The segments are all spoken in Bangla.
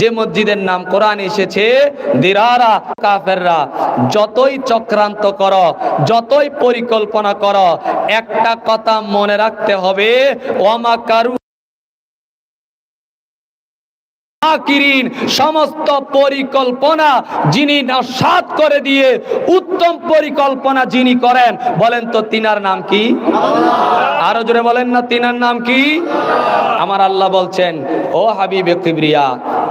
যে মসজিদের নাম কোরআন এসেছে, দিরারা, কাফেররা, যতই চক্রান্ত কর, যতই পরিকল্পনা করো, একটা কথা মনে রাখতে হবে ওমা কারু সমস্ত পরিকল্পনা যিনি নস্বাত করে দিয়ে, উত্তম পরিকল্পনা যিনি করেন, বলেন তো তিনার নাম কি? আরও জোরে বলেন না, তিনার নাম কি? আমার আল্লাহ বলছেন, ও হাবিবে কিবরিয়া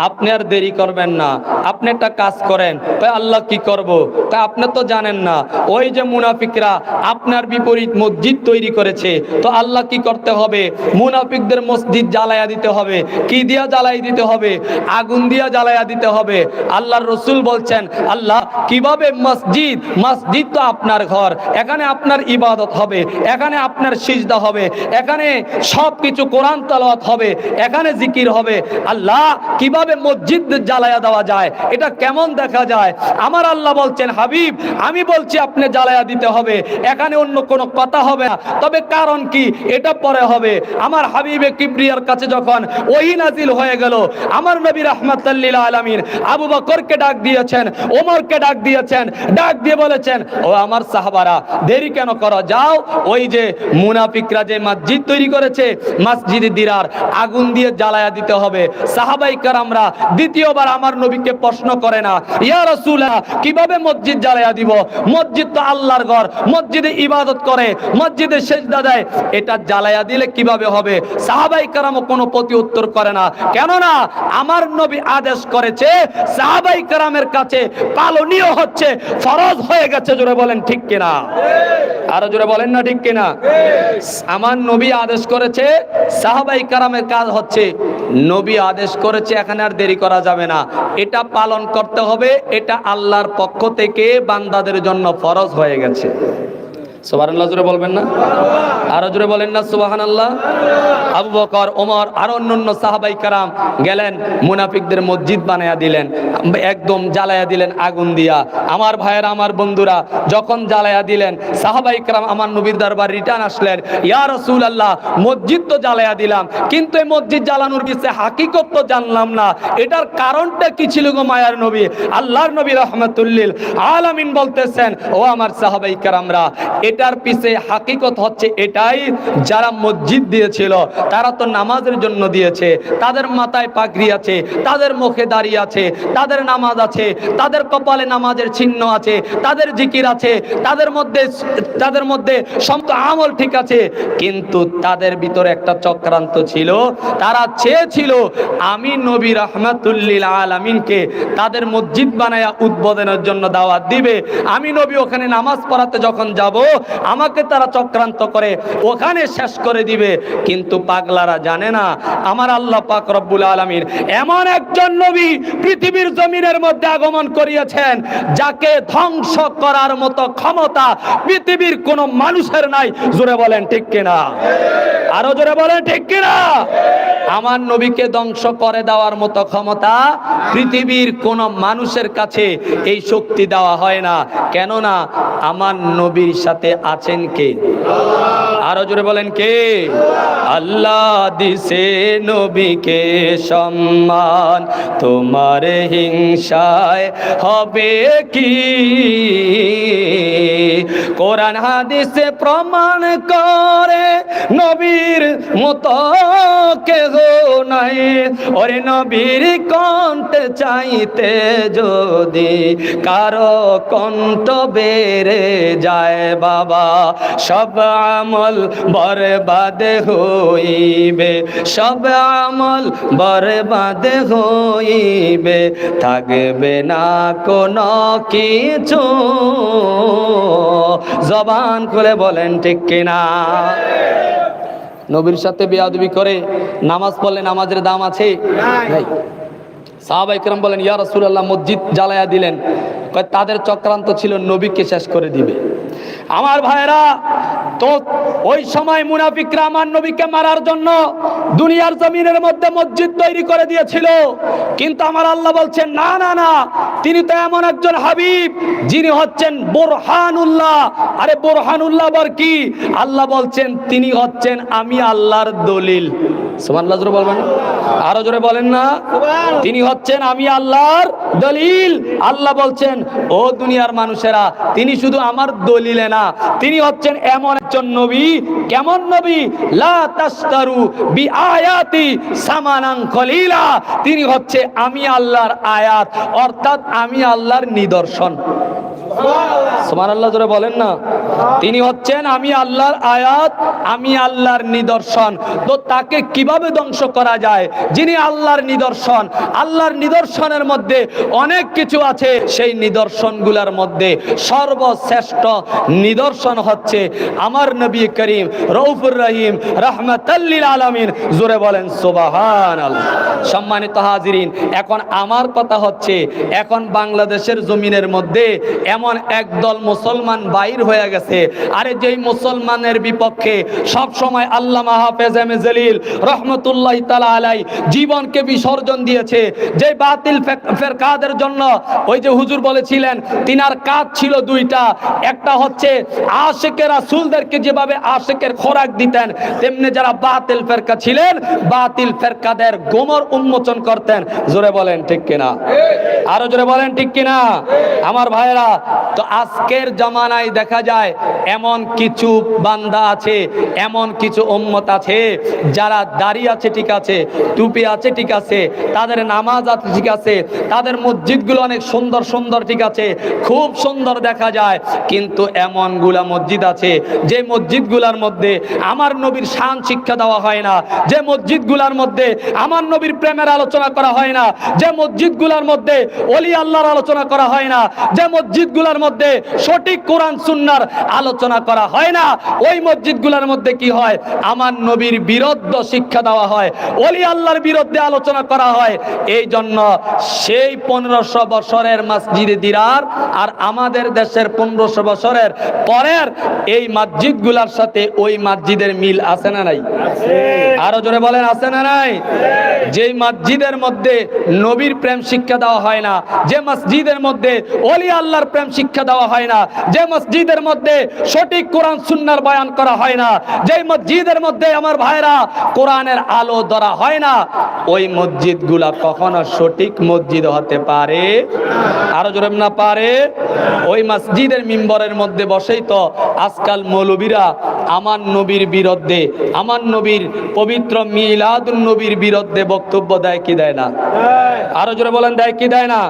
আপনি আর দেরি করবেন না। আপনি একটা কাজ করেন তাই আল্লাহ কি করব? তাই আপনি তো জানেন না। ওই যে মুনাফিকরা আপনার বিপরীত মসজিদ তৈরি করেছে। তো আল্লাহ কি করতে হবে? মুনাফিকদের মসজিদ জ্বালায়া দিতে হবে। কি দিয়া জ্বালাই দিতে হবে? আগুন দিয়া জ্বালায়া দিতে হবে। আল্লাহর রসুল বলছেন, আল্লাহ, কীভাবে মসজিদ মসজিদ তো আপনার ঘর, এখানে আপনার ইবাদত হবে, এখানে আপনার সিজদা হবে, এখানে সব কিছু কোরআন তালাওয়াত হবে, এখানে জিকির হবে। আল্লাহ, কীভাবে মসজিদ জ্বালায়া দেওয়া যায়, এটা কেমন দেখা যায়? আমার আল্লাহ বলছেন, হাবিব, আমি বলছি আপনি জ্বালায়া দিতে হবে, এখানে অন্য কোনো কথা হবে না। তবে কারণ কি? এটা পরে হবে। আমার হাবিবে কিবরিয়ার কাছে যখন ওহি নাজিল হয়ে গেল, আমার নবী রহমাতাল্লিল আলামিন আবু বকরকে ডাক দিয়েছেন, ওমরকে ডাক দিয়েছেন, ডাক দিয়ে বলেছেন, ও আমার সাহাবারা, দেরি কেন করো? যাও, ওই যে মুনাফিকরা যে মসজিদ তৈরি করেছে, মসজিদ দিরার, আগুন দিয়ে জ্বালায়া দিতে হবে। সাহাবাই কারামরা দ্বিতীয়বার আমার নবীকে প্রশ্ন করে না, ইয়া রাসূলা কীভাবে মসজিদ জ্বালায়া দিব? মসজিদ তো আল্লাহর ঘর, মসজিদে ইবাদত করে, মসজিদে সেজদা দেয়। এটা জ্বালায়া দিলে কীভাবে হবে? সাহাবাই কারামও কোনো প্রতি উত্তর করে না। কেননা আমার নবী আদেশ করেছে, সাহাবাই কারামের কাছে পালনীয় হচ্ছে, ফরজ হয়ে গেছে, জোরে বলেন ঠিক কিনা? আরও জোরে বলেন না ঠিক কিনা? আমার নবী আদেশ করেছে, সাহাবাই কারামের কাজ হচ্ছে, নবী আদেশ করেছে, এখানে আর দেরি করা যাবে না। এটা পালন করতে হবে, এটা আল্লাহর পক্ষ থেকে বান্দাদের জন্য ফরজ হয়ে গেছে। সুবহানাল্লাহ জোরে বলবেন না? আরও জোরে বলেন না, সুবহানাল্লাহ। আবু বকর, ওমর, আর অন্যান্য সাহাবাই কারাম গেলেন, মুনাফিকদের মসজিদ বানায়া দিলেন, একদম জ্বালায়া দিলেন আগুন দিয়া। আমার ভাইয়েরা, আমার বন্ধুরা, যখন জ্বালায়া দিলেন, সাহাবাই কারাম আমার নবীর দরবার রিটার্ন আসলেন, ইয়া রসুল আল্লাহ মসজিদ তো জ্বালায়া দিলাম, কিন্তু এই মসজিদ জ্বালানোর পিছিয়ে হাকিকত তো জানলাম না। এটার কারণটা কি ছিল গো মায়ার নবী? আল্লাহর নবী রহমতুল্লিল আলামিন বলতেছেন, ও আমার সাহাবাই কারামরা এটার পিছে হাকিকত হচ্ছে এটাই যারা মসজিদ দিয়েছিল। তারা তো নামাজের জন্য দিয়েছে। তাদের মাথায় পাগড়ি আছে, তাদের মুখে দাঁড়িয়ে আছে, তাদের নামাজ আছে, তাদের কপালে নামাজের চিহ্ন আছে, তাদের জিকির আছে, তাদের মধ্যে তাদের মধ্যে সমস্ত আমল ঠিক আছে। কিন্তু তাদের ভিতরে একটা চক্রান্ত ছিল। তারা চেয়েছিল, আমি নবী রহমাতুল্লিল আলামিনকে তাদের মসজিদ বানায়া উদ্বোধনের জন্য দাওয়াত দিবে। আমি নবী ওখানে নামাজ পড়াতে যখন যাব আমাকে তারা চক্রান্ত করে, ওখানে শেষ করে দিবে। কিন্তু পাগলারা জানে না, আমার আল্লাহ পাক রব্বুল আলামিন এমন একজন নবী পৃথিবীর জমিনের মধ্যে আগমন করিয়েছেন, যাকে ধ্বংস করার মতো ক্ষমতা পৃথিবীর কোনো মানুষের নাই। জোরে বলেন, ঠিক কিনা? আরও জোরে বলেন, ঠিক কিনা? আমার নবীকে ধ্বংস করে দেওয়ার মতো ক্ষমতা পৃথিবীর কোন মানুষের কাছে এই শক্তি দেওয়া হয় না। কেননা, আমার নবীর সাথে আছেন কে? আরও জোরে বলেন কে? আল্লাহ দিছে নবীকে সম্মান, তোমার হিংসায় হবে কি? কোরআন হাদিসে প্রমাণ করে। নবীর মতো কেহ নাই। ওরে নবীর কণ্ঠ চাইতে যদি কারও কণ্ঠ বেড়ে যায় বাবা, সব আমল বরবাদ হইবে, সব আমল বরবাদ হইবে। থাকবে না কোনো কিছু। জবান খুলে বলেন ঠিক কিনা? নবীর সাথে বেয়াদবি করে নামাজ পড়লে নামাজের দাম আছে? নাই। সাহাবা ইকরাম বলেন ইয়া রাসূলুল্লাহ মসজিদ জ্বালায়া দিলেন। তাদের চক্রান্ত ছিল নবীকে শেষ করে দিবে। আমার ভাইরা তো ওই সময় মুনাফিকরা আমার নবীকে মারার জন্য দুনিয়ার জমিনের মধ্যে মসজিদ তৈরি করে দিয়েছিল। কিন্তু আমার আল্লাহ বলছেন, না না না, তিনি তো এমন একজন হাবিব, যিনি হচ্ছেন বোরহানুল্লাহ। আরে বোরহানুল্লাহ আবার কি? আল্লাহ বলছেন, তিনি হচ্ছেন আমি আল্লাহর দলিল। আরও জোরে বলেন না। তিনি হচ্ছেন আমি আল্লাহর দলিল। আল্লাহ বলছেন, ও দুনিয়ার মানুষেরা, তিনি শুধু আমার দলিলে না, তিনি হচ্ছেন এমন একজন নবী। কেমন নবী? লা তাস্তারু বি আয়াতি সামানান কলিলা। তিনি হচ্ছে আমি আল্লাহর আয়াত, অর্থাৎ আমি আল্লাহর নিদর্শন। সুবহানাল্লাহ জোরে বলেন না। তিনি হচ্ছেন, আমি আল্লাহর আয়াত, আমি আল্লাহর নিদর্শন। তো তাকে কীভাবে ধ্বংস করা যায়? যিনি আল্লাহর নিদর্শন, আল্লাহর নিদর্শনের মধ্যে অনেক কিছু আছে। সেই নিদর্শনগুলোর মধ্যে সর্বশ্রেষ্ঠ নিদর্শন হচ্ছে আমার নবী করিম রৌফুর রহিম রহমতাল্লিল আলামিন। জোরে বলেন সুবাহান সম্মানিত হাজিরিন, এখন আমার কথা হচ্ছে, এখন বাংলাদেশের জমিনের মধ্যে এমন একদল মুসলমান বাইর হয়ে গেছে। আরে যেই মুসলমানের বিপক্ষে সব সময় আল্লাহ হাফেজ এম জলিল রহমতুল্লাহ তালা আলাই জীবনকে বিসর্জন দিয়েছে। যে বাতিল ফেরকাদের জন্য ওই যে হুজুর বলেছিলেন, তিনার কাজ ছিল দুইটা। একটা হচ্ছে আশেকের রাসূলদেরকে যেভাবে আশেকের খোরাক দিতেন, তেমনি যারা বাতিল ফেরকা ছিলেন, বাতিল ফেরকাদের গোমর উন্মোচন করতেন। জোরে বলেন ঠিক কিনা? আরও জোরে বলেন ঠিক কিনা? আমার ভাইরা তো আজকের জামানায় দেখা যায় এমন কিছু বান্দা আছে, এমন কিছু উম্মত আছে, যারা দাড়ি আছে ঠিক আছে, টুপি আছে ঠিক আছে, তাদের নামাজ আছে ঠিক আছে, তাদের মসজিদগুলো অনেক সুন্দর সুন্দর ঠিক আছে, খুব সুন্দর দেখা যায়, কিন্তু এমনগুলা মসজিদ আছে, যে মসজিদগুলোর মধ্যে আমার নবীর শান শিক্ষা দেওয়া হয় না, যে মসজিদগুলোর মধ্যে আমার নবীর প্রেমের আলোচনা করা হয় না, যে মসজিদগুলোর মধ্যে অলি আল্লাহর আলোচনা করা হয় না, যে মসজিদগুলোর মধ্যে সঠিক কোরআন সুন্নার আলোচনা করা হয় না। ওই মসজিদগুলোর মধ্যে কি হয়? আমার নবীর বিরুদ্ধ শিক্ষা দেওয়া হয় অলি আল্লাহর বিরুদ্ধে আলোচনা করা হয়। এই জন্য সেই পনেরোশো বছরের মসজিদে দিরার আর আমাদের দেশের পনেরোশো বছরের পরের এই মসজিদগুলোর সাথে ওই মসজিদের মিল আছে না নাই? আরও জোরে বলেন, আছে না নাই? যেই মসজিদের মধ্যে নবীর প্রেম শিক্ষা দেওয়া হয় না, যে মসজিদের মধ্যে অলি আল্লাহর প্রেম শিক্ষা দেওয়া হয় না। যে মসজিদের মধ্যে সঠিক কোরআন, সুন্নার বয়ান করা হয় না যে মসজিদের মধ্যে আমার ভাইরা কোরআনের আলো ধরা হয় না, ওই মসজিদগুলা কখনো সঠিক মসজিদ হতে পারে? আরও জোরে না পারে? ওই মসজিদের মিম্বরের মধ্যে বসেই তো আজকাল মৌলবীরা আমার নবীর বিরুদ্ধে, আমার নবীর পবিত্র মিলাদুন নবীর বিরুদ্ধে বক্তব্য দেয় কি দেয় না? আরও জোরে বলেন, দেয় কি দেয় না?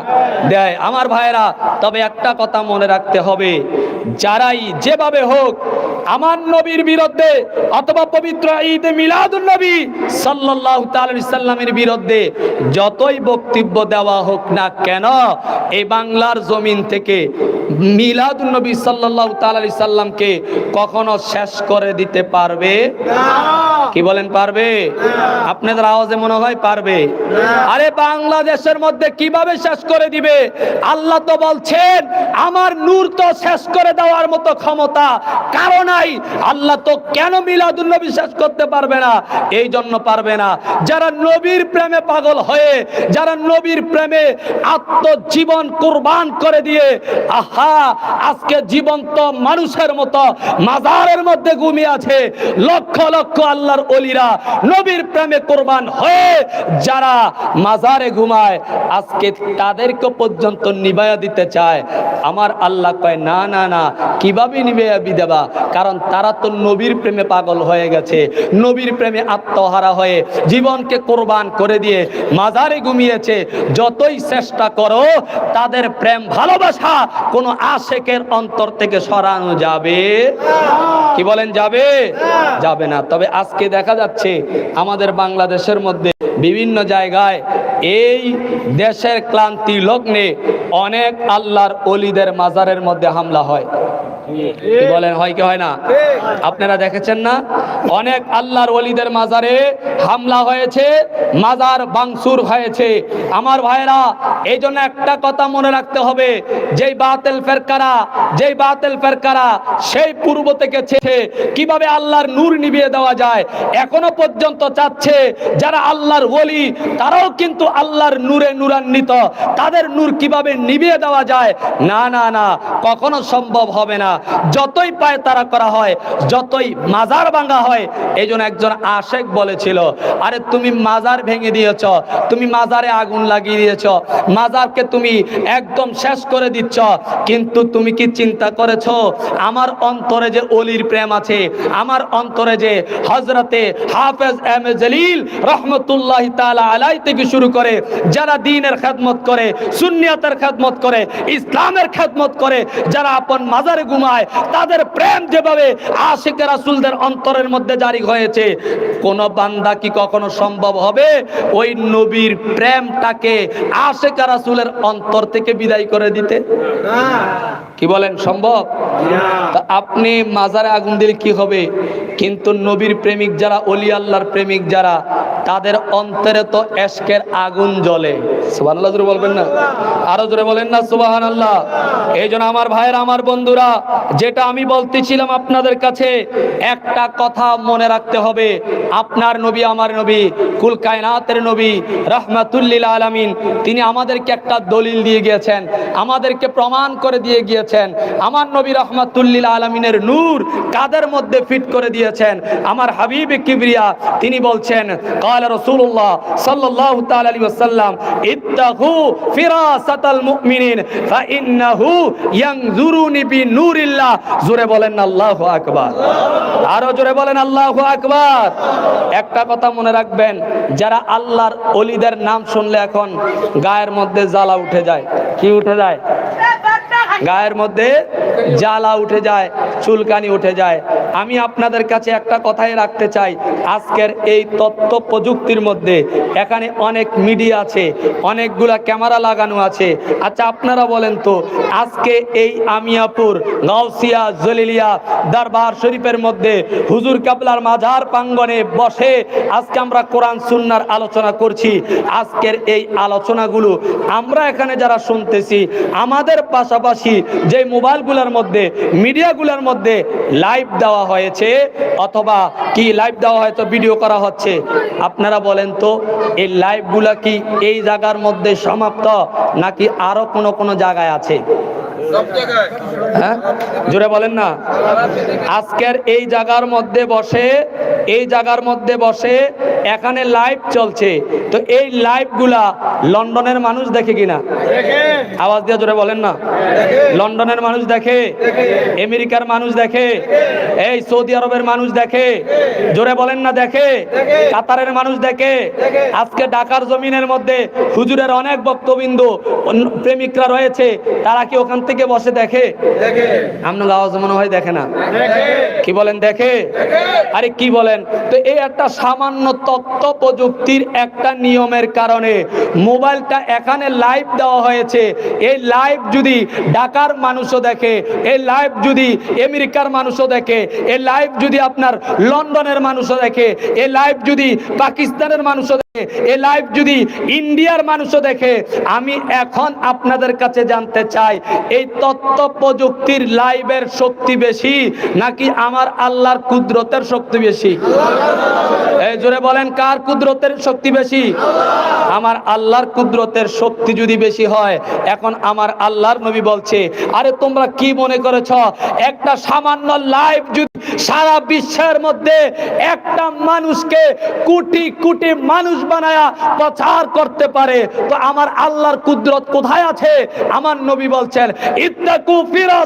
দেয়। আমার ভাইরা তবে একটা কথা মনে রাখতে হবে। যারাই যেভাবে হোক আমার নবীর বিরুদ্ধে অথবা পবিত্র ঈদ মিলাদুন নবী সাল্লাল্লাহু তাআলা সাল্লামের বিরুদ্ধে যতই বক্তব্য দেওয়া হোক না কেন এই বাংলার জমিন থেকে মিলাদুন নবী সাল্লাল্লাহু তাআলা সাল্লামকে কখনো শেষ করে দিতে পারবে? কি বলেন পারবে? আপনাদের আওয়াজে মনে হয় পারবে? আরে বাংলাদেশের মধ্যে কীভাবে শেষ করে দিবে? আল্লাহ তো বলছেন আমার নূর তো শেষ করে দেওয়ার মতো ক্ষমতা কারণ নাই। আল্লাহ তো কেন মিলাদুল নবী শেষ করতে পারবে না? এই জন্য পারবে না। যারা নবীর প্রেমে পাগল হয়ে, যারা নবীর প্রেমে আত্মজীবন কুরবান করে দিয়ে, আহা, আজকে জীবন্ত মানুষের মতো মাজারের মধ্যে ঘুমিয়ে আছে, লক্ষ লক্ষ আল্লাহর অলিরা নবীর প্রেমে কোরবান হয়ে যারা মাজারে ঘুমায়, আজকে তাদেরকে পর্যন্ত নিবায়া দিতে চায়। আমার আল্লাহ কয়, না না না, কীভাবে নিবায়া দেবা? কারণ তারা তো নবীর প্রেমে পাগল হয়ে গেছে। নবীর প্রেমে আত্মহারা হয়ে জীবনকে কোরবান করে দিয়ে মাজারে ঘুমিয়েছে। যতই চেষ্টা করো, তাদের প্রেম ভালোবাসা কোনো আশেকের অন্তর থেকে সরানো যাবে। কি বলেন, যাবে? যাবে না। তবে আজকে দেখা যাচ্ছে, আমাদের বাংলাদেশের মধ্যে বিভিন্ন জায়গায় এই দেশের ক্লান্তি লগ্নে অনেক আল্লাহর অলিদের মাজারের মধ্যে হামলা হয়। বলেন, হয় কি হয় না? আপনারা দেখেছেন না? অনেক আল্লাহর ওলিদের মাজারে হামলা হয়েছে, মাজার বাংসুর হয়েছে। আমার ভাইরা এই জন্য একটা কথা মনে রাখতে হবে, যেই বাতেল ফেরকারা, যেই বাতেল ফেরকারা সেই পূর্ব থেকে ছেছে কীভাবে আল্লাহর নূর নিভিয়ে দেওয়া যায়, এখনও পর্যন্ত চাচ্ছে যারা আল্লাহর ওলি, তারাও কিন্তু আল্লাহর নূরে নূরান্বিত। তাদের নূর কীভাবে নিভিয়ে দেওয়া যায়? না না না, কখনো সম্ভব হবে না। যতই পায় তারা করা হয়, যতই মাজার ভাঙা হয়, এই একজন আশেক বলেছিল, আরে তুমি মাজার ভেঙে দিয়েছ, তুমি মাজারে আগুন লাগিয়ে দিয়েছ, মাজারকে তুমি একদম শেষ করে দিচ্ছ, কিন্তু তুমি কি চিন্তা করেছ, আমার অন্তরে যে অলির প্রেম আছে, আমার অন্তরে যে হজরতে হাফেজ এম জলিল রহমতুল্লাহ তাআলা আলাই থেকে শুরু করে যারা দিনের খেদমত করে সুন্নিয়তের খেদমত করে ইসলামের খেদমত করে যারা আপন মাজারে ঘুমায় তাদের প্রেম যেভাবে আশিক রাসুলদের অন্তরের মধ্যে জারি হয়েছে কোন বান্দা কি কখনো সম্ভব হবে? ওই নবীর প্রেমটাকে আশিক রাসুলের অন্তর থেকে বিদায় করে দিতে? কি বলেন সম্ভব? আপনি মাজারে আগুন দিলে কি হবে? কিন্তু নবীর প্রেমিক যারা, অলি আল্লাহর প্রেমিক যারা, তাদের অন্তরে তো এশকের আগুন জ্বলে। সুবহানাল্লাহ, জোরে বলবেন না? আরও জোরে বলেন না সুবাহান আল্লাহ এই জন্য আমার ভাইয়ের, আমার বন্ধুরা, যেটা আমি বলতেছিলাম আপনাদের কাছে, একটা কথা মনে রাখতে হবে। আপনার নবী আমার নবী, কুল কায়নাতের নবী রহমাতুল্লিল আলামিন, তিনি আমাদেরকে একটা দলিল দিয়ে গিয়েছেন, আমাদেরকে প্রমাণ করে দিয়ে গিয়েছেন। আমার নবী রহমাতুল্লিল আলামিনের নূর কাদের মধ্যে ফিট করে দিয়েছেন এসেছেন আমার হাবিব কিবরিয়া, তিনি বলছেন, কাল রসুল্লাহ সাল্লাহ জোরে বলেন আকবার। আরও জোরে বলেন আকবার। একটা কথা মনে রাখবেন, যারা আল্লাহর অলিদের নাম শুনলে এখন গায়ের মধ্যে জ্বালা উঠে যায়। কি উঠে যায়? গায়ের মধ্যে জ্বালা উঠে যায়, চুলকানি উঠে যায়। আমি আপনাদের কাছে একটা কথাই রাখতে চাই। আজকের এই তথ্য প্রযুক্তির মধ্যে এখানে অনেক মিডিয়া আছে, অনেকগুলা ক্যামেরা লাগানো আছে। আচ্ছা আপনারা বলেন তো, আজকে এই আমিয়াপুর, গাউসিয়া, জলিলিয়া, দরবার শরীফের মধ্যে হুজুর কাবলার মাঝার প্রাঙ্গনে বসে আজকে আমরা কোরআন, সুন্নার আলোচনা করছি। আজকের এই আলোচনাগুলো আমরা এখানে যারা শুনতেছি, আমাদের পাশাপাশি যে মোবাইলগুলোর মধ্যে, মিডিয়াগুলোর মধ্যে লাইভ দেওয়া হয়েছে অথবা কি লাইভ দেওয়া হয়তো ভিডিও করা হচ্ছে। আপনারা বলেন তো, এই লাইভগুলা কি এই জায়গার মধ্যে সমাপ্ত নাকি আরও কোনো কোনো জায়গায় আছে? হ্যাঁ? জোরে বলেন না। আজকের এই জায়গার মধ্যে বসে, এই জায়গার মধ্যে বসে এখানে লাইভ চলছে। তো এই লাইভগুলা লন্ডনের মানুষ দেখে কিনা? আওয়াজ দিয়ে জোরে বলেন না। লন্ডনের মানুষ দেখে, আমেরিকার মানুষ দেখে, এই সৌদি আরবের মানুষ দেখে, জোরে বলেন না দেখে, কাতারের মানুষ দেখে। আজকে ঢাকার জমিনের মধ্যে হুজুরের অনেক বক্তবিন্দু, প্রেমিকরা রয়েছে, তারা কি ওখান থেকে বসে দেখে। আপনার আওয়াজ মনে হয় দেখে না। কি বলেন দেখে? আরে কি বলেন? তো এই একটা সামান্য তথ্য প্রযুক্তির একটা নিয়মের কারণে মোবাইলটা এখানে লাইভ দেওয়া হয়েছে। এই লাইভ যদি ঢাকার মানুষও দেখে এই লাইভ যদি আমেরিকার মানুষও দেখে এই লাইভ যদি আপনার লন্ডনের মানুষও দেখে এই লাইভ যদি পাকিস্তানের মানুষও এই লাইভ যদি ইন্ডিয়ার মানুষও দেখে, আমি এখন আপনাদের কাছে জানতে চাই, এই তথ্য প্রযুক্তির লাইভের শক্তি বেশি নাকি আমার আল্লাহর কুদরতের শক্তি বেশি? এই জোরে বলেন, কার কুদরতের শক্তি বেশি? আমার আল্লাহর কুদরতের শক্তি যদি বেশি হয়, এখন আমার আল্লাহর নবী বলছে, আরে তোমরা কি মনে করেছ, একটা সামান্য লাইভ যদি সারা বিশ্বের মধ্যে একটা মানুষকে কোটি কোটি মানুষ বানায়া প্রচার করতে পারে, তো আমার আল্লাহর কুদরত কোথায় আছে? আমার নবী বলছেন, ইত্তাকু ফিরাস